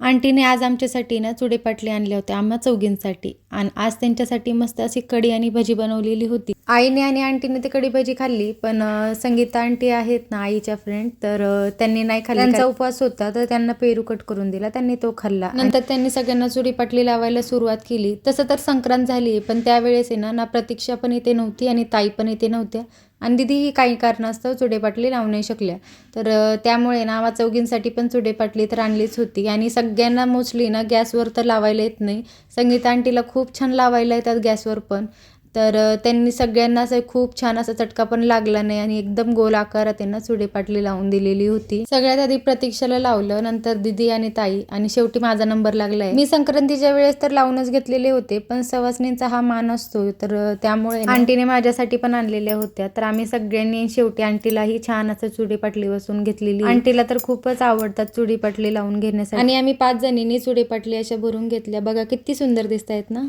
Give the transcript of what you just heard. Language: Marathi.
आंटीने आज आमच्यासाठी ना चुडे पाटली आणले होते आम्हा चौघींसाठी. आणि आज त्यांच्यासाठी मस्त अशी कढी आणि भजी बनवलेली होती. आईने आणि आंटीने ती कढी भजी खाल्ली पण संगीता आंटी आहेत ना आईच्या फ्रेंड तर त्यांनी नाही खाल्ली. त्यांचा उपवास होता तर त्यांना पेरू कट करून दिला त्यांनी तो खाल्ला. नंतर त्यांनी सगळ्यांना चुडी पाटली लावायला सुरुवात केली. तसं तर संक्रांत झाली पण त्यावेळेस आहे ना ना प्रतीक्षा पण इथे नव्हती आणि ताई पण इथे नव्हत्या. आणि दिदी ही काही कारणास्तव चुडेपाटली लावू नाही शकल्या. तर त्यामुळे ना आम्हा चौघींसाठी पण चुडेपाटली तर आणलीच होती. आणि सगळ्यांना मोस्टली ना गॅसवर तर लावायला येत नाही. संगीता आंटीला खूप छान लावायला येतात गॅसवर पण. तर त्यांनी सगळ्यांना असं खूप छान असा चटका पण लागला नाही आणि एकदम गोल आकारात त्यांना चुडे पाटली लावून दिलेली होती. सगळ्यात आधी प्रतीक्षाला लावलं नंतर दिदी आणि ताई आणि शेवटी माझा नंबर लागलाय. मी संक्रांतीच्या वेळेस तर लावूनच घेतलेले होते पण सवासनींचा हा मान असतो तर त्यामुळे आंटीने माझ्यासाठी पण आणलेल्या होत्या तर आम्ही सगळ्यांनी शेवटी आंटीलाही छान असं चुडी पाटली बसून घेतलेली. आंटीला तर खूपच आवडतात चुडी पाटली लावून घेण्यासाठी. आणि आम्ही पाच जणींनी चुडी पाटली अशा भरून घेतल्या. बघा किती सुंदर दिसत आहेत ना?